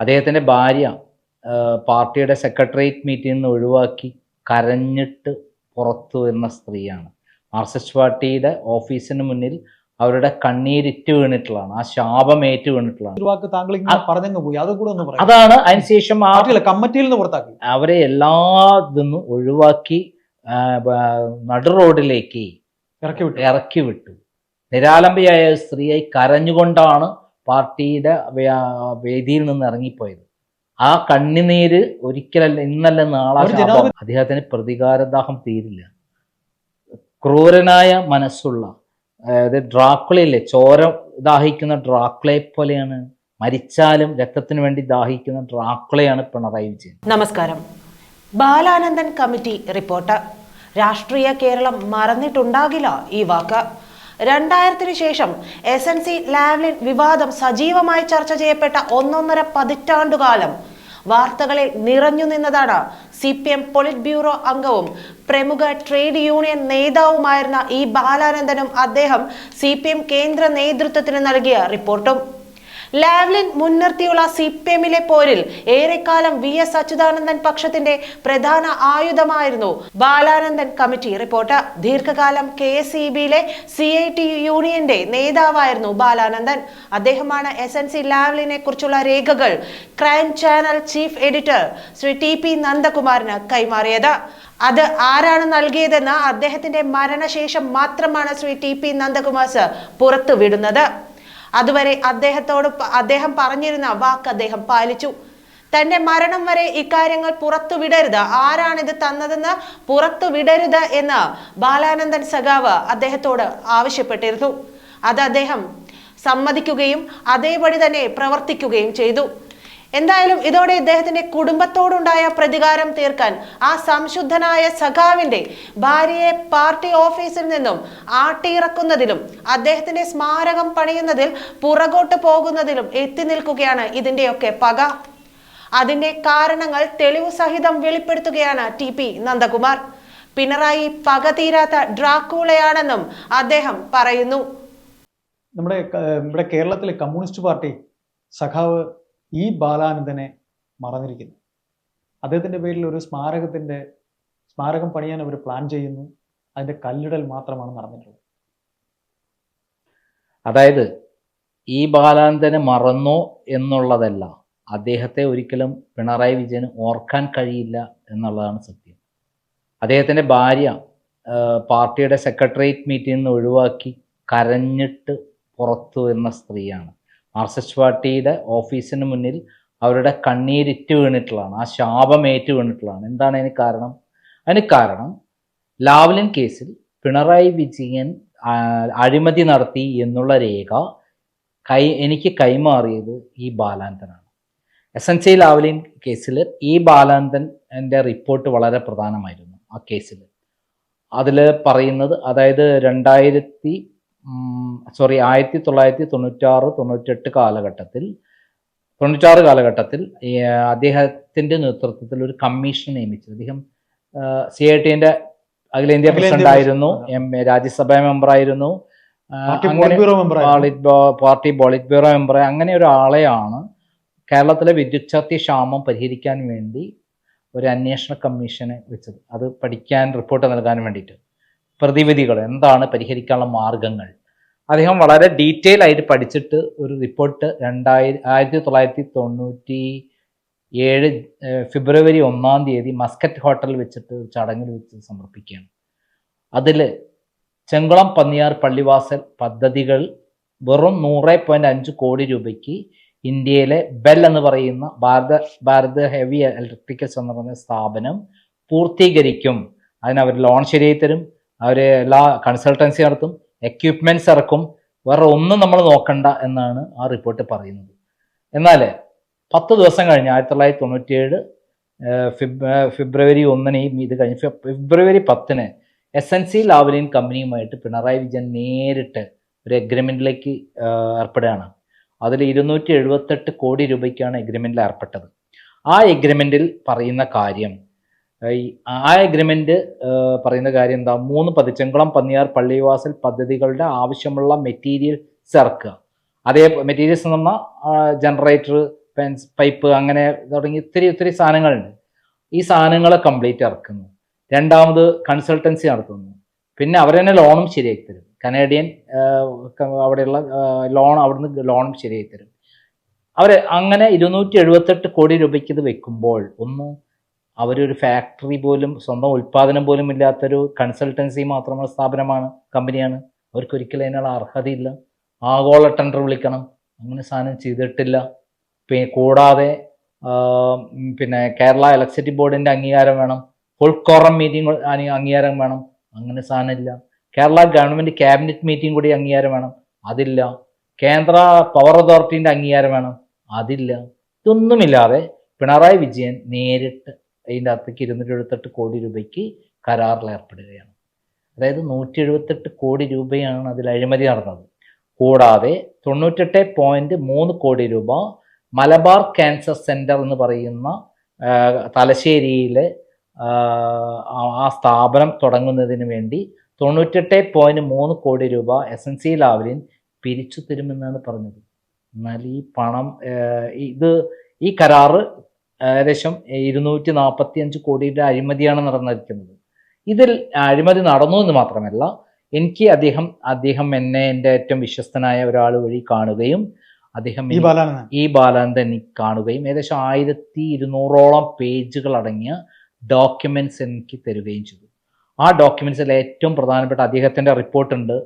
അദ്ദേഹത്തിന്റെ ഭാര്യ പാർട്ടിയുടെ സെക്രട്ടേറിയറ്റ് മീറ്റിംഗിൽ നിന്ന് ഒഴിവാക്കി കരഞ്ഞിട്ട് പുറത്തു വരുന്ന സ്ത്രീയാണ്. മാർക്സിസ്റ്റ് പാർട്ടിയുടെ ഓഫീസിന് മുന്നിൽ അവരുടെ കണ്ണീരിറ്റ് വീണിട്ടുള്ളതാണ്. ആ ശാപം ഏറ്റു വീണിട്ടുള്ളതാണ്. അതാണ്. അതിനുശേഷം കമ്മിറ്റിയിൽ നിന്ന് പുറത്താക്കി. അവരെ എല്ലാ ഇതൊന്നും ഒഴിവാക്കി നടു റോഡിലേക്ക് ഇറക്കി വിട്ടു. ഇറക്കി വിട്ടു. നിരാലംബയായ സ്ത്രീയായി കരഞ്ഞുകൊണ്ടാണ് പാർട്ടിയുടെ വേദിയിൽ നിന്ന് ഇറങ്ങിപ്പോയത്. ആ കണ്ണുനീര് ഒരിക്കലല്ല ഇന്നല്ല നാളെ അദ്ദേഹത്തിന് പ്രതികാരദാഹം തീരില്ല. ക്രൂരനായ മനസ്സുള്ള അതായത് ഡ്രാക്കുളയില്ലേ ചോര ദാഹിക്കുന്ന ഡ്രാക്കുളയെ പോലെയാണ് മരിച്ചാലും രക്തത്തിന് വേണ്ടി ദാഹിക്കുന്ന ഡ്രാക്കുളയാണ് പിണറായി വിജയൻ. നമസ്കാരം. Balanandan committee report. രാഷ്ട്രീയ കേരളം മറന്നിട്ടുണ്ടാകില്ല ഈ വാക്ക്. രണ്ടായിരത്തിന് ശേഷം എസ് എൻ സി ലാവ്ലിൻ വിവാദം സജീവമായി ചർച്ച ചെയ്യപ്പെട്ട ഒന്നൊന്നര പതിറ്റാണ്ടുകാലം. വാർത്തകളിൽ നിറഞ്ഞു നിന്നതാണ് C P M polit bureau അംഗവും പ്രമുഖ ട്രേഡ് യൂണിയൻ നേതാവുമായിരുന്ന ഇ ബാലാനന്ദനും അദ്ദേഹം സി കേന്ദ്ര നേതൃത്വത്തിന് നൽകിയ റിപ്പോർട്ടും. ലാവ്ലിൻ മുൻനിർത്തിയുള്ള സി പി എമ്മിലെ പോരിൽ ഏറെക്കാലം വി എസ് അച്യുതാനന്ദൻ പക്ഷത്തിന്റെ പ്രധാന ആയുധമായിരുന്നു ബാലാനന്ദൻ കമ്മിറ്റി റിപ്പോർട്ട്. ദീർഘകാലം കെ എസ് ഇ ബിയിലെ സി ഐ ടി യൂണിയന്റെ നേതാവായിരുന്നു ബാലാനന്ദൻ. അദ്ദേഹമാണ് എസ് എൻ സി ലാവ്ലിനെ കുറിച്ചുള്ള രേഖകൾ crime channel chief editor Shri T P നന്ദകുമാറിന് കൈമാറിയത്. അത് ആരാണ് നൽകിയതെന്ന് അദ്ദേഹത്തിന്റെ മരണശേഷം മാത്രമാണ് Shri T P Nandakumar sir പുറത്തുവിടുന്നത്. അതുവരെ അദ്ദേഹത്തോട് അദ്ദേഹം പറഞ്ഞിരുന്ന വാക്ക് അദ്ദേഹം പാലിച്ചു. തന്റെ മരണം വരെ ഇക്കാര്യങ്ങൾ പുറത്തു വിടരുത്. ആരാണിത് തന്നതെന്ന് പുറത്തു വിടരുത് എന്ന് ബാലാനന്ദൻ സഖാവ് അദ്ദേഹത്തോട് ആവശ്യപ്പെട്ടിരുന്നു. അത് അദ്ദേഹം സമ്മതിക്കുകയും അതേപടി തന്നെ പ്രവർത്തിക്കുകയും ചെയ്തു. എന്തായാലും ഇതോടെ ഇദ്ദേഹത്തിന്റെ കുടുംബത്തോടുണ്ടായ പ്രതികാരം തീർക്കാൻ ആ സംശുദ്ധനായ സഖാവിന്റെ ഭാര്യയെ പാർട്ടി ഓഫീസിൽ നിന്നും ആട്ടിയിറക്കുന്നതിലും അദ്ദേഹത്തിന്റെ സ്മാരകം പണിയുന്നതിൽ പുറകോട്ട് പോകുന്നതിലും എത്തി നിൽക്കുകയാണ് ഇതിന്റെയൊക്കെ പക. അതിന്റെ കാരണങ്ങൾ തെളിവ് സഹിതം വെളിപ്പെടുത്തുകയാണ് ടി പി നന്ദകുമാർ. പിണറായി പക തീരാത്ത ഡ്രാക്കൂളയാണെന്നും അദ്ദേഹം പറയുന്നു. നമ്മുടെ ഇവിടെ കേരളത്തിലെ കമ്മ്യൂണിസ്റ്റ് പാർട്ടി സഖാവ് ഇ ബാലാനന്ദനെ മറന്നിരിക്കുന്നു. അദ്ദേഹത്തിന്റെ പേരിൽ ഒരു സ്മാരകത്തിന്റെ സ്മാരകം പണിയാൻ അവർ പ്ലാൻ ചെയ്യുന്നു. അതിന്റെ കല്ലിടൽ മാത്രമാണ് നടന്നിട്ടുള്ളത്. അതായത് ഈ ബാലാനന്ദനെ മറന്നോ എന്നുള്ളതല്ല അദ്ദേഹത്തെ ഒരിക്കലും പിണറായി വിജയന് ഓർക്കാൻ കഴിയില്ല എന്നുള്ളതാണ് സത്യം. അദ്ദേഹത്തിന്റെ ഭാര്യ പാർട്ടിയുടെ സെക്രട്ടേറിയറ്റ് മീറ്റിംഗിൽ നിന്ന് ഒഴിവാക്കി കരഞ്ഞിട്ട് പുറത്തു വരുന്ന സ്ത്രീയാണ്. മാർക്സിസ്റ്റ് പാർട്ടിയുടെ ഓഫീസിന് മുന്നിൽ അവരുടെ കണ്ണീരിറ്റ് വീണിട്ടുള്ളതാണ്. ആ ശാപം ഏറ്റു വീണിട്ടുള്ളതാണ്. എന്താണ് അതിന് കാരണം? അതിന് കാരണം ലാവ്ലിൻ കേസിൽ പിണറായി വിജയൻ അഴിമതി നടത്തി എന്നുള്ള രേഖ കൈ എനിക്ക് കൈമാറിയത് ഈ ബാലാന്തനാണ്. എസ് എൻ സി ലാവ്ലിൻ കേസിൽ ഈ ബാലാന്തൻ എന്റെ റിപ്പോർട്ട് വളരെ പ്രധാനമായിരുന്നു ആ കേസിൽ. അതിൽ പറയുന്നത് അതായത് രണ്ടായിരത്തി സോറി ആയിരത്തി തൊള്ളായിരത്തി തൊണ്ണൂറ്റാറ് തൊണ്ണൂറ്റെട്ട് കാലഘട്ടത്തിൽ തൊണ്ണൂറ്റാറ് കാലഘട്ടത്തിൽ അദ്ദേഹത്തിന്റെ അദ്ദേഹത്തിന്റെ നേതൃത്വത്തിൽ ഒരു കമ്മീഷൻ നിയമിച്ചു അദ്ദേഹം സി ഐ ടിന്റെ അഖിലേന്ത്യാ പ്രസിഡന്റ്. ആയിരുന്നു എം രാജ്യസഭാ മെമ്പറായിരുന്നു. പാർട്ടി പോളിറ്റ് ബ്യൂറോ മെമ്പർ അങ്ങനെ ഒരാളെയാണ് കേരളത്തിലെ വിദ്യുച്ഛക്തി ക്ഷാമം പരിഹരിക്കാൻ വേണ്ടി ഒരു അന്വേഷണ കമ്മീഷനെ വെച്ചത്. അത് പഠിക്കാൻ റിപ്പോർട്ട് നൽകാൻ വേണ്ടിയിട്ട്. പ്രതിവിധികൾ എന്താണ് പരിഹരിക്കാനുള്ള മാർഗങ്ങൾ. അദ്ദേഹം വളരെ ഡീറ്റെയിൽ ആയിട്ട് പഠിച്ചിട്ട് ഒരു റിപ്പോർട്ട് രണ്ടായിരത്തി ആയിരത്തി തൊള്ളായിരത്തി തൊണ്ണൂറ്റി ഏഴ് ഫെബ്രുവരി ഒന്നാം തീയതി മസ്കറ്റ് ഹോട്ടലിൽ വെച്ചിട്ട് ചടങ്ങിൽ വെച്ച് സമർപ്പിക്കുകയാണ്. അതിൽ ചെങ്കുളം പന്നിയാർ പള്ളിവാസൽ പദ്ധതികൾ വെറും നൂറ് പോയിന്റ് അഞ്ച് കോടി രൂപയ്ക്ക് ഇന്ത്യയിലെ ബെൽ എന്ന് പറയുന്ന ഭാരത ഭാരത് ഹെവി ഇലക്ട്രിക്കൽസ് എന്ന് പറയുന്ന സ്ഥാപനം പൂർത്തീകരിക്കും. അതിനവർ ലോൺ ശരിയായി തരും. അവർ എല്ലാ കൺസൾട്ടൻസി നടത്തും എക്യുപ്മെന്റ്സ് ഇറക്കും വേറെ ഒന്നും നമ്മൾ നോക്കണ്ട എന്നാണ് ആ റിപ്പോർട്ട് പറയുന്നത്. എന്നാൽ പത്ത് ദിവസം കഴിഞ്ഞ് ആയിരത്തി തൊള്ളായിരത്തി തൊണ്ണൂറ്റിയേഴ് ഫെബ്രുവരി ഒന്നിന് ഇത് കഴിഞ്ഞ് ഫെബ്രുവരി പത്തിന് എസ് എൻ സി ലാവലിൻ കമ്പനിയുമായിട്ട് പിണറായി വിജയൻ നേരിട്ട് ഒരു എഗ്രിമെന്റിലേക്ക് ഏർപ്പെടുകയാണ്. അതിൽ ഇരുന്നൂറ്റി എഴുപത്തെട്ട് കോടി രൂപയ്ക്കാണ് എഗ്രിമെന്റിൽ ഏർപ്പെട്ടത്. ആ എഗ്രിമെന്റിൽ പറയുന്ന കാര്യം ഈ ആ എഗ്രിമെന്റ് പറയുന്ന കാര്യം എന്താ? മൂന്ന് പതിച്ചെങ്കുളം പന്നിയാർ പള്ളിവാസൽ പദ്ധതികളുടെ ആവശ്യമുള്ള മെറ്റീരിയൽ ചേർക്കുക. അതേ മെറ്റീരിയൽസ് എന്ന് പറഞ്ഞാൽ ജനറേറ്റർ പെൻസ് പൈപ്പ് അങ്ങനെ തുടങ്ങി ഒത്തിരി ഒത്തിരി സാധനങ്ങളുണ്ട്. ഈ സാധനങ്ങളെ കംപ്ലീറ്റ് ഇറക്കുന്നു. രണ്ടാമത് കൺസൾട്ടൻസി നടത്തുന്നു. പിന്നെ അവർ തന്നെ ലോണും ശരിയാക്കി തരും. കനേഡിയൻ അവിടെയുള്ള ലോൺ അവിടുന്ന് ലോണും ശരിയാക്കി തരും. അവർ അങ്ങനെ ഇരുന്നൂറ്റി എഴുപത്തെട്ട് കോടി രൂപയ്ക്ക് ഇത് വെക്കുമ്പോൾ ഒന്ന് അവരൊരു ഫാക്ടറി പോലും സ്വന്തം ഉൽപ്പാദനം പോലും ഇല്ലാത്തൊരു കൺസൾട്ടൻസി മാത്രമുള്ള സ്ഥാപനമാണ് കമ്പനിയാണ് അവർക്ക് ഒരിക്കലും അതിനുള്ള അർഹതയില്ല. ആഗോള ടെൻഡർ വിളിക്കണം. അങ്ങനെ സാധനം ചെയ്തിട്ടില്ല. പിന്നെ കൂടാതെ പിന്നെ കേരള ഇലക്ട്രിസിറ്റി ബോർഡിന്റെ അംഗീകാരം വേണം. ഫുൾ കോറം മീറ്റിംഗ് അംഗീകാരം വേണം. അങ്ങനെ സാധനമില്ല. കേരള ഗവൺമെന്റ് ക്യാബിനറ്റ് മീറ്റിംഗ് കൂടി അംഗീകാരം വേണം. അതില്ല. കേന്ദ്ര പവർ അതോറിറ്റീന്റെ അംഗീകാരം വേണം. അതില്ല. ഇതൊന്നുമില്ലാതെ പിണറായി വിജയൻ നേരിട്ട് അതിന്റെ അകത്തേക്ക് ഇരുന്നൂറ്റി എഴുപത്തെട്ട് കോടി രൂപയ്ക്ക് കരാറിൽ ഏർപ്പെടുകയാണ് അതായത് നൂറ്റി എഴുപത്തെട്ട് കോടി രൂപയാണ് അതിൽ അഴിമതി നടന്നത്. കൂടാതെ തൊണ്ണൂറ്റെട്ട് പോയിന്റ് മൂന്ന് കോടി രൂപ മലബാർ ക്യാൻസർ സെന്റർ എന്ന് പറയുന്ന തലശ്ശേരിയിലെ ആ, സ്ഥാപനം തുടങ്ങുന്നതിന് വേണ്ടി തൊണ്ണൂറ്റെട്ട് പോയിന്റ് മൂന്ന് കോടി രൂപ എസ് എൻ സി ലാവലിൻ പിരിച്ചു തരുമെന്നാണ് പറഞ്ഞത്. എന്നാൽ ഈ പണം ഇത് ഈ കരാറ് ഏകദേശം ഇരുന്നൂറ്റി നാൽപ്പത്തി അഞ്ച് കോടിയുടെ അഴിമതിയാണ് നടന്നിരിക്കുന്നത്. ഇതിൽ അഴിമതി നടന്നു എന്ന് മാത്രമല്ല എനിക്ക് അദ്ദേഹം അദ്ദേഹം എന്നെ എന്റെ ഏറ്റവും വിശ്വസ്തനായ ഒരാൾ വഴി കാണുകയും അദ്ദേഹം ഈ ബാലാനന്ദൻ. എനിക്ക് കാണുകയും ഏകദേശം ആയിരത്തി ഇരുന്നൂറോളം പേജുകൾ അടങ്ങിയ ഡോക്യുമെന്റ്സ് എനിക്ക് തരുകയും ചെയ്തു. ആ ഡോക്യുമെന്റ്സിൽ ഏറ്റവും പ്രധാനപ്പെട്ട അദ്ദേഹത്തിന്റെ റിപ്പോർട്ടുണ്ട്.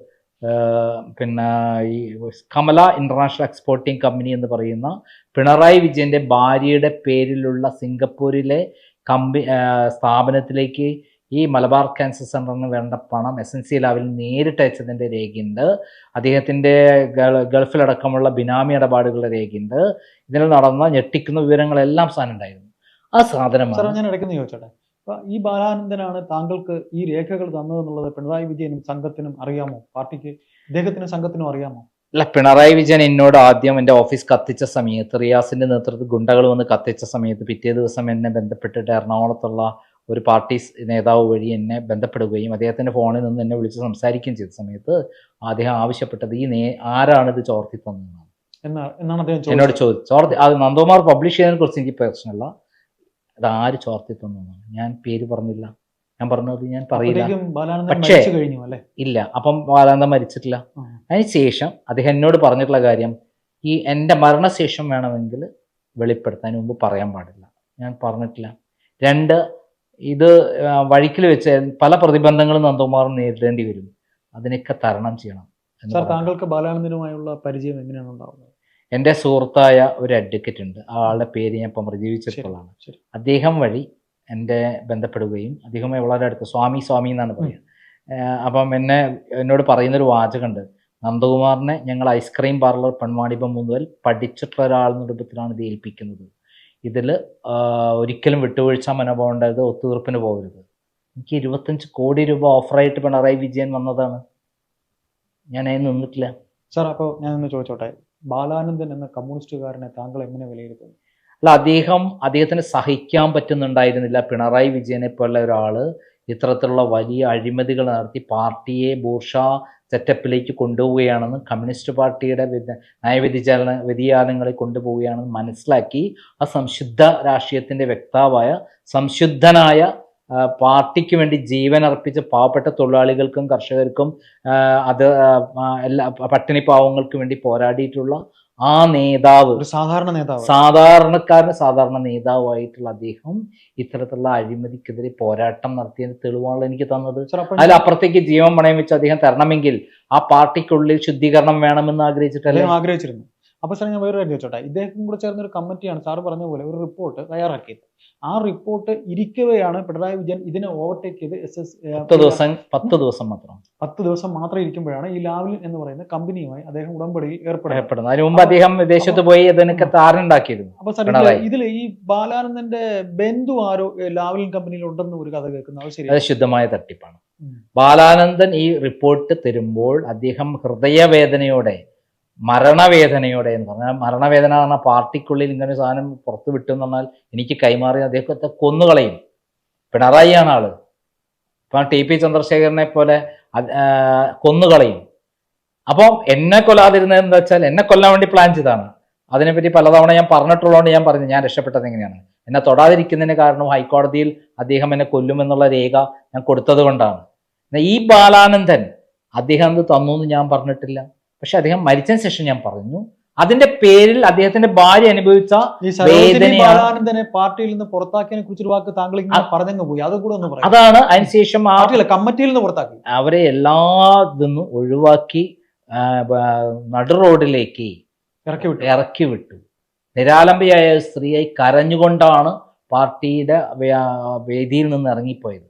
പിന്നെ ഈ കമല ഇന്റർനാഷണൽ എക്സ്പോർട്ടിംഗ് കമ്പനി എന്ന് പറയുന്ന പിണറായി വിജയന്റെ ഭാര്യയുടെ പേരിലുള്ള സിംഗപ്പൂരിലെ കമ്പി സ്ഥാപനത്തിലേക്ക് ഈ മലബാർ ക്യാൻസർ സെന്ററിന് വേണ്ട പണം എസ് എൻ സി ലാവിൽ നേരിട്ട് അയച്ചതിന്റെ രേഖയുണ്ട്. അദ്ദേഹത്തിന്റെ ഗൾ- ഗൾഫിലടക്കമുള്ള ബിനാമി ഇടപാടുകളുടെ രേഖയുണ്ട്. ഇതിൽ നടന്ന ഞെട്ടിക്കുന്ന വിവരങ്ങളെല്ലാം സാധനം ഉണ്ടായിരുന്നു. ആ സാധനം ഞാൻ ഇടയ്ക്ക് ചോദിച്ചോട്ടെ? ഈ ബാലാനന്ദനാണ് താങ്കൾക്ക് ഈ രേഖകൾ തന്നതെന്നുള്ളത് പിണറായി വിജയനും സംഘത്തിനും അറിയാമോ? പാർട്ടിക്ക് ഇദ്ദേഹത്തിനും സംഘത്തിനും അറിയാമോ? അല്ല പിണറായി വിജയൻ എന്നോട് ആദ്യം എന്റെ ഓഫീസ് കത്തിച്ച സമയത്ത് റിയാസിന്റെ നേതൃത്വത്തിൽ ഗുണ്ടകൾ വന്ന് കത്തിച്ച സമയത്ത് പിറ്റേ ദിവസം എന്നെ ബന്ധപ്പെട്ടിട്ട് എറണാകുളത്തുള്ള ഒരു പാർട്ടി നേതാവ് വഴി എന്നെ ബന്ധപ്പെടുകയും അദ്ദേഹത്തിന്റെ ഫോണിൽ നിന്ന് എന്നെ വിളിച്ച് സംസാരിക്കുകയും ചെയ്ത സമയത്ത് അദ്ദേഹം ആവശ്യപ്പെട്ടത് ഈ നേ ആരാണ് ഇത് ചോർത്തി തന്നതെന്നാണ്. എന്നാ എന്നാണ് അദ്ദേഹം എന്നോട് ചോദിച്ചു ചോർത്തി അത് നന്ദകുമാർ പബ്ലിഷ് ചെയ്തതിനെ കുറിച്ച് എനിക്ക് പ്രശ്നമല്ല. അത് ആര് ചോർത്തി തന്നതാണ് ഞാൻ പേര് പറഞ്ഞില്ല. ഞാൻ പറഞ്ഞത് ഞാൻ പറയില്ല. പക്ഷേ- ഇല്ല. അപ്പം ബാലാനന്ദൻ മരിച്ചിട്ടില്ല. അതിനുശേഷം അദ്ദേഹം എന്നോട് പറഞ്ഞിട്ടുള്ള കാര്യം ഈ എന്റെ മരണശേഷം വേണമെങ്കിൽ വെളിപ്പെടുത്താൻ മുമ്പ് പറയാൻ പാടില്ല. ഞാൻ പറഞ്ഞിട്ടില്ല. രണ്ട് ഇത് വഴിക്കിൽ വെച്ച് പല പ്രതിബന്ധങ്ങളും നന്ദകുമാറും നേരിടേണ്ടി വരും. അതിനൊക്കെ തരണം ചെയ്യണം താങ്കൾക്ക് ബാലാനന്ദനുമായുള്ള പരിചയം എങ്ങനെയാണ് ഉണ്ടാവുന്നത്? എന്റെ സുഹൃത്തായ ഒരു അഡ്വക്കേറ്റ് ഉണ്ട്. ആ ആളുടെ പേര് ഞാൻ ഇപ്പം പ്രതിവിച്ചിട്ടുള്ളതാണ് ശരി അദ്ദേഹം വഴി എന്റെ ബന്ധപ്പെടുകയും അദ്ദേഹം വളരെ അടുത്ത് സ്വാമി സ്വാമി എന്നാണ് പറയുക. ഏഹ് അപ്പം എന്നെ എന്നോട് പറയുന്നൊരു വാചകമുണ്ട്. നന്ദകുമാറിനെ ഞങ്ങൾ ഐസ്ക്രീം പാർലർ പെൺവാണിഭം മുതൽ പഠിച്ചിട്ടുള്ള ഒരാളെന്ന രൂപത്തിലാണ് ഇത് ഏൽപ്പിക്കുന്നത്. ഇതിൽ ഒരിക്കലും വിട്ടുവീഴ്ച മനോഭാവം ഉണ്ടായത് ഒത്തുതീർപ്പിന് പോകരുത്. എനിക്ക് ഇരുപത്തഞ്ച് കോടി രൂപ ഓഫറായിട്ട് പിണറായി വിജയൻ വന്നതാണ്. ഞാൻ അതിന് നിന്നിട്ടില്ല. സാർ അപ്പോൾ ഞാനൊന്ന് ചോദിച്ചോട്ടെ. ബാലാനന്ദൻ എന്ന കമ്മ്യൂണിസ്റ്റുകാരനെ താങ്കൾ എങ്ങനെ വിലയിരുത്തുന്നു? അല്ല അദ്ദേഹം അദ്ദേഹത്തിന് സഹിക്കാൻ പറ്റുന്നുണ്ടായിരുന്നില്ല. പിണറായി വിജയനെ പോലെ ഒരാൾ ഇത്തരത്തിലുള്ള വലിയ അഴിമതികൾ നടത്തി പാർട്ടിയെ ബൂർഷ സെറ്റപ്പിലേക്ക് കൊണ്ടുപോവുകയാണെന്ന് കമ്മ്യൂണിസ്റ്റ് പാർട്ടിയുടെ വ്യത- നയവ്യതിചാലന വ്യതിയാനങ്ങളെ കൊണ്ടുപോവുകയാണെന്ന് മനസ്സിലാക്കി ആ സംശുദ്ധ രാഷ്ട്രീയത്തിന്റെ വ്യക്താവായ സംശുദ്ധനായ പാർട്ടിക്ക് വേണ്ടി ജീവൻ അർപ്പിച്ച പാവപ്പെട്ട തൊഴിലാളികൾക്കും കർഷകർക്കും അത് എല്ലാ പട്ടിണി പാവങ്ങൾക്ക് വേണ്ടി പോരാടിയിട്ടുള്ള ആ നേതാവ് സാധാരണ നേതാവ്. സാധാരണക്കാരന് സാധാരണ നേതാവായിട്ടുള്ള അദ്ദേഹം ഇത്തരത്തിലുള്ള അഴിമതിക്കെതിരെ പോരാട്ടം നടത്തിയതിന് തെളിവാണല്ലോ എനിക്ക് തന്നത്. അതിൽ അപ്പുറത്തേക്ക് അതിലപ്പുറത്തേക്ക് ജീവൻ പണയം വെച്ച് അദ്ദേഹം തരണമെങ്കിൽ ആ പാർട്ടിക്കുള്ളിൽ ശുദ്ധീകരണം വേണമെന്ന് ആഗ്രഹിച്ചിട്ടല്ലേ? ആഗ്രഹിച്ചിരുന്നു. അപ്പൊ സാർ ഞാൻ വേറൊരു കാര്യം ചോദിച്ചോട്ടെ? ഇദ്ദേഹം കൂടെ ചേർന്ന ഒരു കമ്മിറ്റിയാണ് സാർ പറഞ്ഞ പോലെ ഒരു റിപ്പോർട്ട് തയ്യാറാക്കിയത്. ആ റിപ്പോർട്ട് ഇരിക്കവെയാണ് പിണറായി വിജയൻ ഇതിനെ ഓവർടേക്ക് ചെയ്ത് എസ് എസ് പത്ത് ദിവസം പത്ത് ദിവസം മാത്രം. പത്ത് ദിവസം മാത്രം ഇരിക്കുമ്പോഴാണ് ഈ ലാവ്ലിൻ എന്ന് പറയുന്ന കമ്പനിയുമായി അദ്ദേഹം ഉടമ്പടിയിൽ ഏർപ്പെടുന്നത്. അതിന് മുമ്പ് അദ്ദേഹം വിദേശത്ത് പോയി അതിനൊക്കെ താറുണ്ടാക്കിയിരുന്നു അപ്പൊ സാർ ഇതിൽ ഈ ബാലാനന്ദന്റെ ബന്ധു ആരോ ലാവ്ലിൻ കമ്പനിയിൽ ഉണ്ടെന്ന് ഒരു കഥ കേൾക്കുന്ന. അത് ശരി അത് ശുദ്ധമായ തട്ടിപ്പാണ്. ബാലാനന്ദൻ ഈ റിപ്പോർട്ട് തരുമ്പോൾ അദ്ദേഹം ഹൃദയവേദനയോടെ മരണവേദനയോടെ എന്ന് പറഞ്ഞാൽ മരണവേദന പറഞ്ഞാൽ പാർട്ടിക്കുള്ളിൽ ഇങ്ങനെ ഒരു സാധനം പുറത്തു വിട്ടു എന്ന് പറഞ്ഞാൽ എനിക്ക് കൈമാറി അദ്ദേഹത്തെ കൊന്നുകളയും. പിണറായിയാണ് ആൾ. ഇപ്പം ടി പി ചന്ദ്രശേഖരനെ പോലെ കൊന്നുകളയും. അപ്പോൾ എന്നെ കൊല്ലാതിരുന്നത് എന്താ വെച്ചാൽ എന്നെ കൊല്ലാൻ വേണ്ടി പ്ലാൻ ചെയ്താണ് അതിനെപ്പറ്റി പലതവണ ഞാൻ പറഞ്ഞിട്ടുള്ളതുകൊണ്ട് ഞാൻ പറഞ്ഞു ഞാൻ രക്ഷപ്പെട്ടത് എങ്ങനെയാണ്? എന്നെ തൊടാതിരിക്കുന്നതിന് കാരണം ഹൈക്കോടതിയിൽ അദ്ദേഹം എന്നെ കൊല്ലുമെന്നുള്ള രേഖ ഞാൻ കൊടുത്തത് കൊണ്ടാണ്. ഈ ബാലാനന്ദൻ അദ്ദേഹം അത് തന്നു എന്ന് ഞാൻ പറഞ്ഞിട്ടില്ല. പക്ഷെ അദ്ദേഹം മരിച്ചതിന് ശേഷം ഞാൻ പറഞ്ഞു അതിന്റെ പേരിൽ അദ്ദേഹത്തിന്റെ ഭാര്യ അനുഭവിച്ച വേദനയാണ്. പാർട്ടിയിൽ നിന്ന് പുറത്താക്കിയതിനെ കുറിച്ചൊരു വാക്ക് താങ്കൾ പറഞ്ഞു പറഞ്ഞങ്ങ് പോയി. അത് കൂടെ ഒന്ന് പറയാം. അതാണ്. അതിനുശേഷം കമ്മിറ്റിയിൽ നിന്ന് പുറത്താക്കി. അവരെ എല്ലാ ഇതൊന്നും ഒഴിവാക്കി നടു റോഡിലേക്ക് ഇറക്കി വിട്ടു. ഇറക്കി വിട്ടു. നിരാലംബയായ സ്ത്രീയായി കരഞ്ഞുകൊണ്ടാണ് പാർട്ടിയുടെ വേദിയിൽ നിന്ന് ഇറങ്ങിപ്പോയത്.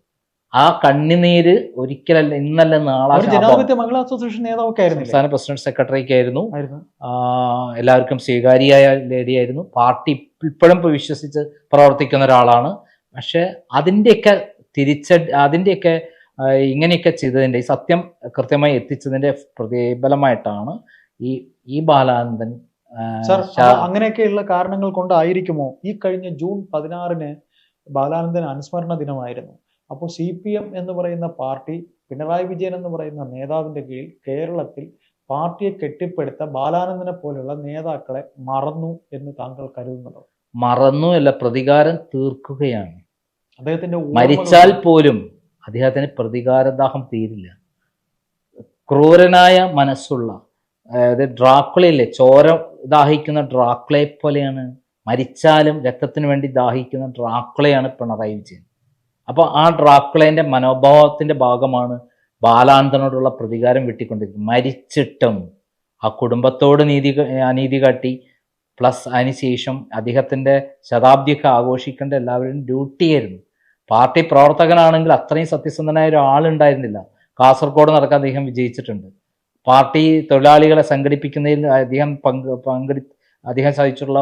ആ കണ്ണിനീര് ഒരിക്കലല്ല ഇന്നല്ല നാളെ. ജനാധിപത്യ മഹിളാ അസോസിയേഷൻ നേതാവൊക്കെ ആയിരുന്നു സംസ്ഥാന പ്രസിഡന്റ് സെക്രട്ടറിക്ക് ആയിരുന്നു. എല്ലാവർക്കും സ്വീകാര്യായ ലേഡിയായിരുന്നു. പാർട്ടി ഇപ്പോഴും വിശ്വസിച്ച് പ്രവർത്തിക്കുന്ന ഒരാളാണ്. പക്ഷെ അതിന്റെയൊക്കെ തിരിച്ച അതിന്റെയൊക്കെ ഇങ്ങനെയൊക്കെ ചെയ്തതിന്റെ ഈ സത്യം കൃത്യമായി എത്തിച്ചതിന്റെ പ്രതിഫലമായിട്ടാണ് ഈ ഈ ബാലാനന്ദൻ അങ്ങനെയൊക്കെയുള്ള കാരണങ്ങൾ കൊണ്ടായിരിക്കുമോ ഈ കഴിഞ്ഞ ജൂൺ പതിനാറിന് ബാലാനന്ദൻ അനുസ്മരണ ദിനമായിരുന്നു? അപ്പോൾ സി പി എം എന്ന് പറയുന്ന പാർട്ടി പിണറായി വിജയൻ എന്ന് പറയുന്ന നേതാവിന്റെ കീഴിൽ കേരളത്തിൽ പാർട്ടിയെ കെട്ടിപ്പടുത്ത ബാലാനന്ദനെ പോലെയുള്ള നേതാക്കളെ മറന്നു എന്ന് താങ്കൾ കരുതുന്നുണ്ടോ? മറന്നു അല്ല പ്രതികാരം തീർക്കുകയാണ്. അദ്ദേഹത്തിന്റെ മരിച്ചാൽ പോലും അദ്ദേഹത്തിന് പ്രതികാരദാഹം തീരില്ല. ക്രൂരനായ മനസ്സുള്ള അതായത് ഡ്രാക്കുളയില്ലേ ചോര ദാഹിക്കുന്ന ഡ്രാക്കുളയെ പോലെയാണ് മരിച്ചാലും രക്തത്തിന് വേണ്ടി ദാഹിക്കുന്ന ഡ്രാക്കുളയാണ് പിണറായി വിജയൻ. അപ്പൊ ആ ഡ്രാക്കുളേന്റെ മനോഭാവത്തിന്റെ ഭാഗമാണ് ബാലാന്തനോടുള്ള പ്രതികാരം വെട്ടിക്കൊണ്ടിരിക്കുന്നത്. മരിച്ചിട്ടും ആ കുടുംബത്തോട് നീതി അനീതി കാട്ടി പ്ലസ് അതിനുശേഷം അദ്ദേഹത്തിന്റെ ശതാബ്ദിയൊക്കെ ആഘോഷിക്കേണ്ട എല്ലാവരും ഡ്യൂട്ടിയായിരുന്നു പാർട്ടി പ്രവർത്തകനാണെങ്കിൽ അത്രയും സത്യസന്ധനായ ഒരാളുണ്ടായിരുന്നില്ല. കാസർഗോഡ് നടക്കാൻ അദ്ദേഹം വിജയിച്ചിട്ടുണ്ട്. പാർട്ടി തൊഴിലാളികളെ സംഘടിപ്പിക്കുന്നതിൽ അദ്ദേഹം പങ്ക് പങ്കെടു അദ്ദേഹം സാധിച്ചിട്ടുള്ള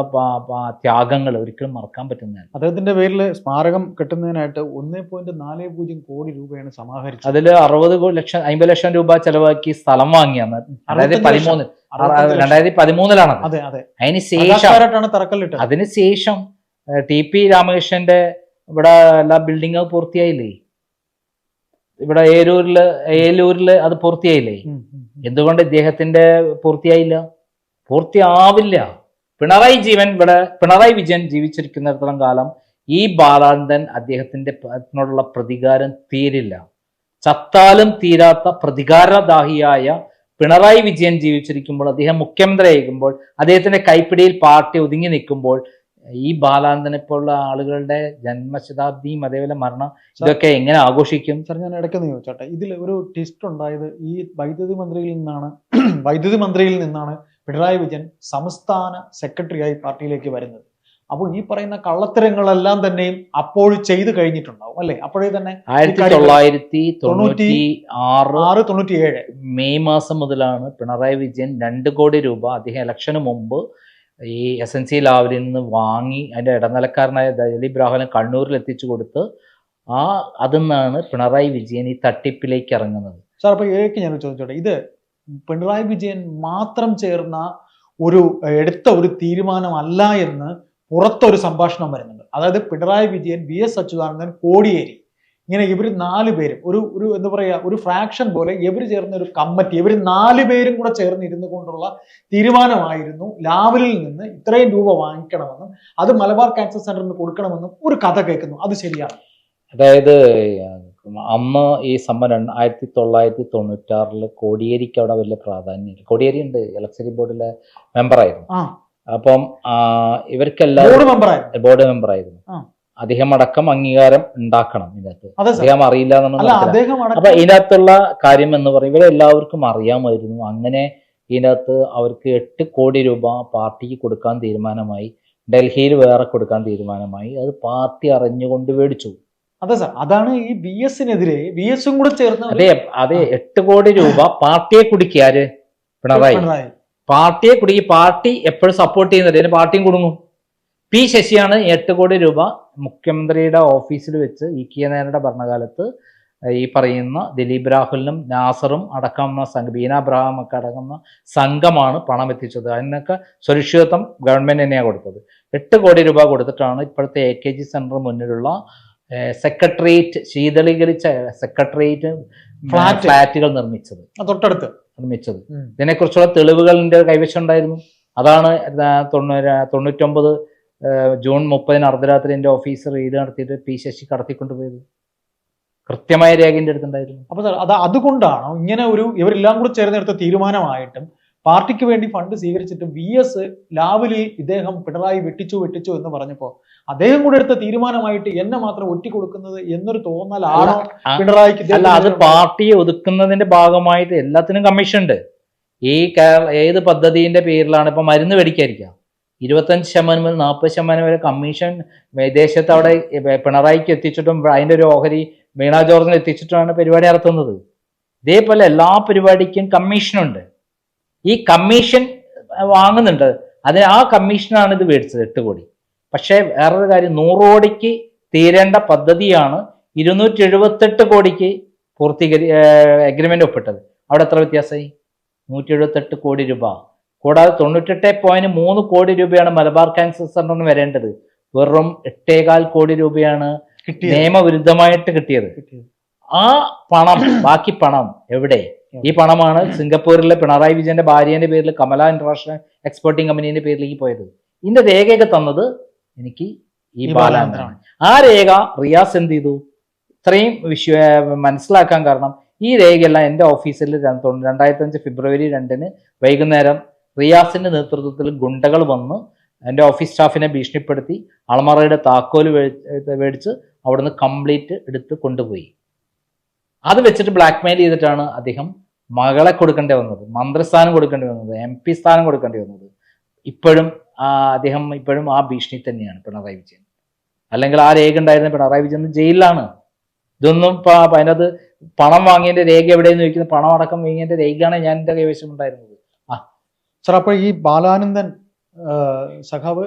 ത്യാഗങ്ങൾ ഒരിക്കലും മറക്കാൻ പറ്റുന്നതാണ് അദ്ദേഹത്തിന്റെ പേരിൽ സ്മാരകം കെട്ടുന്നതിനായിട്ട് ഒന്നേ പോയിന്റ് നാല് പൂജ്യം കോടി രൂപയാണ് സമാഹരിച്ചത്. അതിൽ അറുപത് ലക്ഷം അമ്പത് ലക്ഷം രൂപ ചെലവാക്കി സ്ഥലം വാങ്ങിയാണ് ലക്ഷം. പതിമൂന്ന് രണ്ടായിരത്തി പതിമൂന്നിലാണ് അതെ അതെ. അതിന് ശേഷം അതിനുശേഷം ഏഹ്, ടി പി രാമകൃഷ്ണന്റെ ഇവിടെ എല്ലാ ബിൽഡിംഗ് പൂർത്തിയായില്ലേ? ഇവിടെ ഏലൂരിൽ ഏലൂരിൽ അത് പൂർത്തിയായില്ലേ. എന്തുകൊണ്ട് ഇദ്ദേഹത്തിന്റെ പൂർത്തിയായില്ല? പൂർത്തിയാവില്ല. പിണറായി ജീവൻ ഇവിടെ പിണറായി വിജയൻ ജീവിച്ചിരിക്കുന്നിടത്തോളം കാലം ഈ ബാലാനന്ദൻ അദ്ദേഹത്തിന്റെ അതിനോടുള്ള പ്രതികാരം തീരില്ല. ചത്താലും തീരാത്ത പ്രതികാരദാഹിയായ പിണറായി വിജയൻ ജീവിച്ചിരിക്കുമ്പോൾ അദ്ദേഹം മുഖ്യമന്ത്രിയായിരിക്കുമ്പോൾ അദ്ദേഹത്തിന്റെ കൈപ്പിടിയിൽ പാർട്ടി ഒതുങ്ങി നിൽക്കുമ്പോൾ ഈ ബാലാന്തനെ പോലുള്ള ആളുകളുടെ ജന്മശതാബ്ദിയും അതേപോലെ മരണം ഇതൊക്കെ എങ്ങനെ ആഘോഷിക്കും? സാർ ഞാൻ ഇടയ്ക്ക് നിന്ന് ചോദിച്ചോട്ടെ. ഇതിൽ ഒരു ട്വിസ്റ്റ് ഉണ്ടായത് ഈ വൈദ്യുതി മന്ത്രിയിൽ നിന്നാണ് വൈദ്യുതി മന്ത്രിയിൽ നിന്നാണ് പിണറായി വിജയൻ സംസ്ഥാന സെക്രട്ടറിയായി പാർട്ടിയിലേക്ക് വരുന്നത്. അപ്പോൾ ഈ പറയുന്ന കള്ളത്തരങ്ങളെല്ലാം തന്നെയും അപ്പോൾ ചെയ്തു കഴിഞ്ഞിട്ടുണ്ടാവും അല്ലെ? അപ്പോഴേ തന്നെ ആയിരത്തി തൊള്ളായിരത്തി തൊണ്ണൂറ്റി ആറ് ആറ് തൊണ്ണൂറ്റി ഏഴ് മെയ് മാസം മുതലാണ് പിണറായി വിജയൻ രണ്ട് കോടി രൂപ അദ്ദേഹം ഇലക്ഷന് മുമ്പ് ഈ എസ് എൻ സി ലാവലിൽ നിന്ന് വാങ്ങി അതിന്റെ ഇടനിലക്കാരനായ ദലീപ് ബ്രാഹ്മണൻ കണ്ണൂരിൽ എത്തിച്ചു കൊടുത്ത് ആ അതിൽ നിന്നാണ് പിണറായി വിജയൻ ഈ തട്ടിപ്പിലേക്ക് ഇറങ്ങുന്നത്. സാർ അപ്പൊ ഏക്ക് ഞാൻ ചോദിച്ചോട്ടെ? ഇത് പിണറായി വിജയൻ മാത്രം ചേർന്ന ഒരു എടുത്ത ഒരു തീരുമാനമല്ല എന്ന് പുറത്തൊരു സംഭാഷണം വരുന്നുണ്ട്. അതായത് പിണറായി വിജയൻ വി എസ് അച്യുതാനന്ദൻ കോടിയേരി ഇങ്ങനെ ഇവർ നാല് പേരും ഒരു ഒരു എന്താ പറയുക ഒരു ഫ്രാക്ഷൻ പോലെ ഇവർ ചേർന്ന ഒരു കമ്മിറ്റി ഇവർ നാല് പേരും കൂടെ ചേർന്ന് ഇരുന്നു കൊണ്ടുള്ള തീരുമാനമായിരുന്നു ലാവലിൽ നിന്ന് ഇത്രയും രൂപ വാങ്ങിക്കണമെന്നും അത് മലബാർ ക്യാൻസർ സെന്ററിന് കൊടുക്കണമെന്നും ഒരു കഥ കേൾക്കുന്നു. അത് ശരിയാണ്. അതായത് അമ്മ ഈ സമ്മേളനം ആയിരത്തി തൊള്ളായിരത്തി തൊണ്ണൂറ്റാറിൽ കോടിയേരിക്ക് അവിടെ വലിയ പ്രാധാന്യം കോടിയേരി ഉണ്ട് ഇലക്ട്രിസിറ്റി ബോർഡിലെ മെമ്പറായിരുന്നു അപ്പം ഇവർക്കെല്ലാം ബോർഡ് മെമ്പറായിരുന്നു. അദ്ദേഹം അടക്കം അംഗീകാരം ഉണ്ടാക്കണം ഇതിനകത്ത്. അദ്ദേഹം അറിയില്ല എന്നുള്ളത് അപ്പൊ ഇതിനകത്തുള്ള കാര്യം എന്ന് പറയും ഇവരെല്ലാവർക്കും അറിയാമായിരുന്നു. അങ്ങനെ ഇതിനകത്ത് അവർക്ക് എട്ട് കോടി രൂപ പാർട്ടിക്ക് കൊടുക്കാൻ തീരുമാനമായി. ഡൽഹിയിൽ വേറെ കൊടുക്കാൻ തീരുമാനമായി. അത് പാർട്ടി അറിഞ്ഞുകൊണ്ട് മേടിച്ചു. അതെ സാർ അതാണ് ഈ ബി എസിനെതിരെ ബി എസും കൂടെ ചേർന്ന് അതെ അതെ എട്ട് കോടി രൂപ പാർട്ടിയെ കുടിക്കുക ആര്? പിണറായി. പാർട്ടിയെ കുടുക്കി. പാർട്ടി എപ്പോഴും സപ്പോർട്ട് ചെയ്യുന്നില്ല പാർട്ടിയും കുടുങ്ങും. പി ശശിയാണ് എട്ട് കോടി രൂപ മുഖ്യമന്ത്രിയുടെ ഓഫീസിൽ വെച്ച് ഇ കെ നായരുടെ ഭരണകാലത്ത് ഈ പറയുന്ന ദിലീപ് രാഹുലിനും നാസറും അടക്കമുള്ള സംഘം ബീന അബ്രഹാം ഒക്കെ അടങ്ങുന്ന സംഘമാണ് പണം എത്തിച്ചത്. അതിനൊക്കെ സുരക്ഷിതത്വം ഗവൺമെന്റ് തന്നെയാണ് കൊടുത്തത്. എട്ട് കോടി രൂപ കൊടുത്തിട്ടാണ് ഇപ്പോഴത്തെ എ കെ ജി സെന്റർ മുന്നിലുള്ള സെക്രട്ടേറിയറ്റ് ശീതളീകരിച്ച സെക്രട്ടേറിയറ്റ്. ഫ്ലാറ്റുകൾ നിർമ്മിച്ചത്. തൊട്ടടുത്ത്. നിർമ്മിച്ചത്. ഇതിനെക്കുറിച്ചുള്ള തെളിവുകൾ എന്റെ കൈവശം ഉണ്ടായിരുന്നു. അതാണ് തൊണ്ണൂറ്റൊമ്പത് ജൂൺ മുപ്പതിന് അർദ്ധരാത്രി എന്റെ ഓഫീസ് റെയ്ഡ് നടത്തിയിട്ട് പി ശശി കടത്തിക്കൊണ്ടുപോയത് കൃത്യമായ രേഖ എന്റെ അടുത്തുണ്ടായിരുന്നു. അപ്പൊ സാർ അത് അതുകൊണ്ടാണോ ഇങ്ങനെ ഒരു ഇവരെല്ലാം കൂടി ചേർന്നെടുത്ത തീരുമാനമായിട്ടും പാർട്ടിക്ക് വേണ്ടി ഫണ്ട് സ്വീകരിച്ചിട്ട് വി എസ് ലാവലി ഇദ്ദേഹം പിണറായി വെട്ടിച്ചു വെട്ടിച്ചു എന്ന് പറഞ്ഞപ്പോ അദ്ദേഹം കൂടെ എടുത്ത തീരുമാനമായിട്ട് എന്നെ മാത്രം ഒറ്റിക്കൊടുക്കുന്നത് എന്നൊരു തോന്നലാണോ പിണറായിക്ക് അല്ല അത് പാർട്ടിയെ ഒതുക്കുന്നതിന്റെ ഭാഗമായിട്ട് എല്ലാത്തിനും കമ്മീഷൻ ഉണ്ട്. ഈ കേരള ഏത് പദ്ധതിന്റെ പേരിലാണ് ഇപ്പൊ മരുന്ന് മേടിക്കാതിരിക്കാം ഇരുപത്തഞ്ച് ശതമാനം മുതൽ നാൽപ്പത് ശതമാനം വരെ കമ്മീഷൻ വിദേശത്ത് അവിടെ പിണറായിക്ക് എത്തിച്ചിട്ടും അതിന്റെ ഒരു ഓഹരി വീണ ജോർജിന് എത്തിച്ചിട്ടുമാണ് പരിപാടി നടത്തുന്നത്. ഇതേപോലെ എല്ലാ പരിപാടിക്കും കമ്മീഷനുണ്ട് ഈ കമ്മീഷൻ വാങ്ങുന്നുണ്ട്. അതിന് ആ കമ്മീഷനാണ് ഇത് മേടിച്ചത് എട്ട് കോടി. പക്ഷേ വേറൊരു കാര്യം നൂറ് കോടിക്ക് തീരേണ്ട പദ്ധതിയാണ് ഇരുന്നൂറ്റി എഴുപത്തെട്ട് കോടിക്ക് പൂർത്തീകരി അഗ്രിമെന്റ് ഒപ്പിട്ടത്. അവിടെ എത്ര വ്യത്യാസമായി? നൂറ്റി എഴുപത്തെട്ട് കോടി രൂപ. കൂടാതെ തൊണ്ണൂറ്റെട്ട് പോയിന്റ് മൂന്ന് കോടി രൂപയാണ് മലബാർ ക്യാൻസർ സെന്ററിന് വരേണ്ടത്. വെറും എട്ടേകാൽ കോടി രൂപയാണ് നിയമവിരുദ്ധമായിട്ട് കിട്ടിയത്. ആ പണം ബാക്കി പണം എവിടെ? ഈ പണമാണ് സിംഗപ്പൂരിലെ പിണറായി വിജയന്റെ ഭാര്യന്റെ പേരിൽ കമല ഇന്റർനാഷണൽ എക്സ്പോർട്ടിംഗ് കമ്പനീന്റെ പേരിലേക്ക് പോയത്. ഇതിന്റെ രേഖയൊക്കെ തന്നത് എനിക്ക് ഈ ഈ ആ രേഖ റിയാസ് എന്ത് ചെയ്തു? ഇത്രയും വിശ്വ മനസ്സിലാക്കാൻ കാരണം ഈ രേഖയെല്ലാം എന്റെ ഓഫീസിൽ രണ്ടായിരത്തി അഞ്ച് ഫെബ്രുവരി രണ്ടിന് വൈകുന്നേരം റിയാസിന്റെ നേതൃത്വത്തിൽ ഗുണ്ടകൾ വന്ന് എന്റെ ഓഫീസ് സ്റ്റാഫിനെ ഭീഷണിപ്പെടുത്തി അളമറയുടെ താക്കോൽ മേടിച്ച് അവിടുന്ന് കംപ്ലീറ്റ് എടുത്ത് കൊണ്ടുപോയി. അത് വെച്ചിട്ട് ബ്ലാക്ക്മെയിൽ ചെയ്തിട്ടാണ് അദ്ദേഹം മകളെ കൊടുക്കേണ്ടി വന്നത് മന്ത്രിസ്ഥാനം കൊടുക്കേണ്ടി വന്നത് എം പി സ്ഥാനം കൊടുക്കേണ്ടി വന്നത്. ഇപ്പോഴും അദ്ദേഹം ഇപ്പോഴും ആ ഭീഷണി തന്നെയാണ് പിണറായി വിജയൻ. അല്ലെങ്കിൽ ആ രേഖ ഉണ്ടായിരുന്ന പിണറായി വിജയൻ ജയിലിലാണ്. ഇതൊന്നും അതിനകത്ത് പണം വാങ്ങിയതിന്റെ രേഖ എവിടെയെന്ന് ചോദിക്കുന്നത് പണം അടക്കം വാങ്ങിയതിന്റെ രേഖയാണ് ഞാൻ എന്റെ കൈവശം ഉണ്ടായിരുന്നത്. സാർ അപ്പോൾ ഈ ബാലാനന്ദൻ സഖാവ്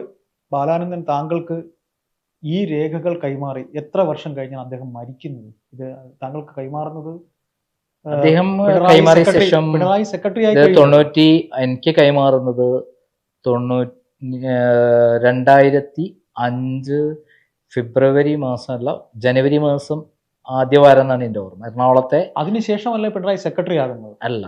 ബാലാനന്ദൻ താങ്കൾക്ക് ഈ രേഖകൾ കൈമാറി എത്ര വർഷം കഴിഞ്ഞാണ് അദ്ദേഹം മരിക്കുന്നു ഇത് താങ്കൾക്ക് കൈമാറുന്നത് അദ്ദേഹം കൈമാറിയ ശേഷം പിണറായി സെക്രട്ടറി ആയി ഇത് കഴിഞ്ഞു. തൊണ്ണൂറ്റി എനിക്ക് കൈമാറുന്നത് തൊണ്ണൂറ്റി രണ്ടായിരത്തി അഞ്ച് ഫെബ്രുവരി മാസമല്ല ജനുവരി മാസം ആദ്യ വാരം എന്നാണ് എന്റെ ഓർമ്മ. എറണാകുളത്തെ അതിനുശേഷമല്ലേ പിണറായി സെക്രട്ടറി ആകുന്നത്? അല്ല.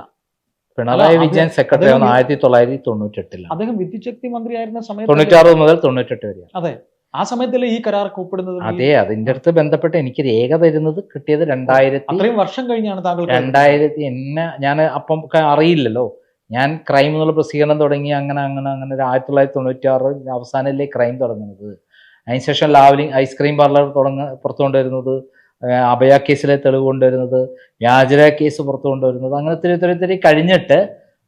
പിണറായി വിജയൻ സെക്രട്ടറി ആണ് ആയിരത്തി തൊള്ളായിരത്തി തൊണ്ണൂറ്റി എട്ടിൽ അദ്ദേഹം വിദ്യുച്ഛക്തി മന്ത്രിയായിരുന്ന സമയത്ത് തൊണ്ണൂറ്റാറ് മുതൽ തൊണ്ണൂറ്റെട്ട് വരെ അതെ. ആ സമയത്തല്ലേ ഈ കരാർ ഒപ്പിടുന്നത് അതെ അതിന്റെ അടുത്ത് ബന്ധപ്പെട്ട് എനിക്ക് രേഖ തരുന്നത് കിട്ടിയത് രണ്ടായിരത്തി അത്രയും വർഷം കഴിഞ്ഞാണ് താങ്കൾ രണ്ടായിരത്തി എന്നെ ഞാൻ അപ്പം അറിയില്ലല്ലോ. ഞാൻ ക്രൈം എന്നുള്ള പ്രസിദ്ധീകരണം തുടങ്ങി അങ്ങനെ അങ്ങനെ അങ്ങനെ ഒരു ആയിരത്തി തൊള്ളായിരത്തി തൊണ്ണൂറ്റി ആറ് അവസാനല്ലേ ക്രൈം തുടങ്ങുന്നത്. അതിനുശേഷം ലാവലിംഗ് ഐസ്ക്രീം പാർലർ തുടങ്ങ പുറത്തു കൊണ്ടുവരുന്നത് ഏഹ് അഭയ കേസിലെ തെളിവ് കൊണ്ടുവരുന്നത് വ്യാജര കേസ് പുറത്തു കൊണ്ടുവരുന്നത് അങ്ങനെ തിരി തിരി തിരി കഴിഞ്ഞിട്ട്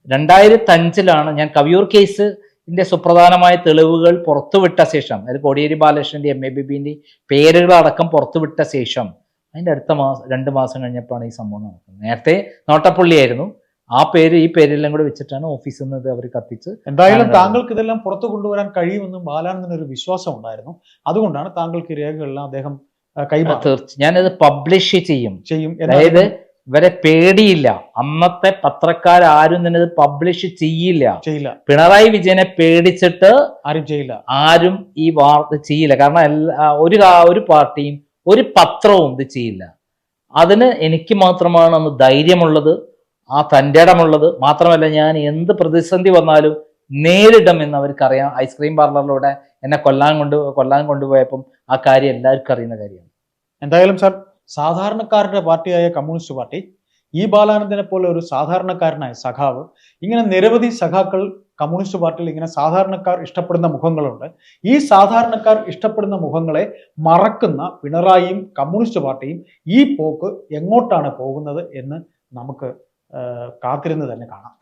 രണ്ടായിരത്തി അഞ്ചിലാണ് ഞാൻ കവിയൂർ കേസ് കേസിന്റെ സുപ്രധാനമായ തെളിവുകൾ പുറത്തുവിട്ട ശേഷം അതായത് കോടിയേരി ബാലകൃഷ്ണന്റെ എം എ ബി ബിന്റെ പേരുകളടക്കം പുറത്തുവിട്ട ശേഷം അതിന്റെ അടുത്ത മാസം രണ്ട് മാസം കഴിഞ്ഞപ്പോഴാണ് ഈ സംഭവം നടക്കുന്നത്. നേരത്തെ നോട്ടപ്പള്ളിയായിരുന്നു. ആ പേര് ഈ പേരെല്ലാം കൂടെ വെച്ചിട്ടാണ് ഓഫീസിൽ നിന്ന് അവർ കത്തിച്ച് എന്തായാലും താങ്കൾക്ക് ഇതെല്ലാം പുറത്തു കൊണ്ടുവരാൻ കഴിയുമെന്നും ബാലാനന്ദന് ഒരു വിശ്വാസം ഉണ്ടായിരുന്നു അതുകൊണ്ടാണ് താങ്കൾക്ക് ഈ രേഖകളെല്ലാം കൈമാറി തീർച്ച. ഞാനത് പബ്ലിഷ് ചെയ്യും. ചെയ്യും അതായത് ഇവരെ പേടിയില്ല. അന്നത്തെ പത്രക്കാരും തന്നെ ഇത് പബ്ലിഷ് ചെയ്യില്ല. ചെയ്യില്ല. പിണറായി വിജയനെ പേടിച്ചിട്ട് ആരും ചെയ്യില്ല. ആരും ഈ വാർത്ത ചെയ്യില്ല. കാരണം എല്ലാ ഒരു ഒരു പാർട്ടിയും ഒരു പത്രവും ഇത് ചെയ്യില്ല. അതിന് എനിക്ക് മാത്രമാണ് അന്ന് ധൈര്യമുള്ളത് ആ തന്റെ ഇടമുള്ളത്. മാത്രമല്ല ഞാൻ എന്ത് പ്രതിസന്ധി വന്നാലും നേരിടും എന്ന് അവർക്കറിയാം. ഐസ്ക്രീം പാർലറിലൂടെ എന്നെ കൊല്ലാൻ കൊണ്ട് കൊല്ലാൻ കൊണ്ടുപോയപ്പം ആ കാര്യം എല്ലാവർക്കും അറിയുന്ന കാര്യമാണ്. എന്തായാലും സാർ സാധാരണക്കാരുടെ പാർട്ടിയായ കമ്മ്യൂണിസ്റ്റ് പാർട്ടി ഈ ബാലാനന്ദനെ പോലെ ഒരു സാധാരണക്കാരനായ സഖാവ് ഇങ്ങനെ നിരവധി സഖാക്കൾ കമ്മ്യൂണിസ്റ്റ് പാർട്ടിയിൽ ഇങ്ങനെ സാധാരണക്കാർ ഇഷ്ടപ്പെടുന്ന മുഖങ്ങളുണ്ട് ഈ സാധാരണക്കാർ ഇഷ്ടപ്പെടുന്ന മുഖങ്ങളെ മറക്കുന്ന പിണറായിയും കമ്മ്യൂണിസ്റ്റ് പാർട്ടിയും ഈ പോക്ക് എങ്ങോട്ടാണ് പോകുന്നത് എന്ന് നമുക്ക് കാത്തിരുന്ന് തന്നെ കാണാം.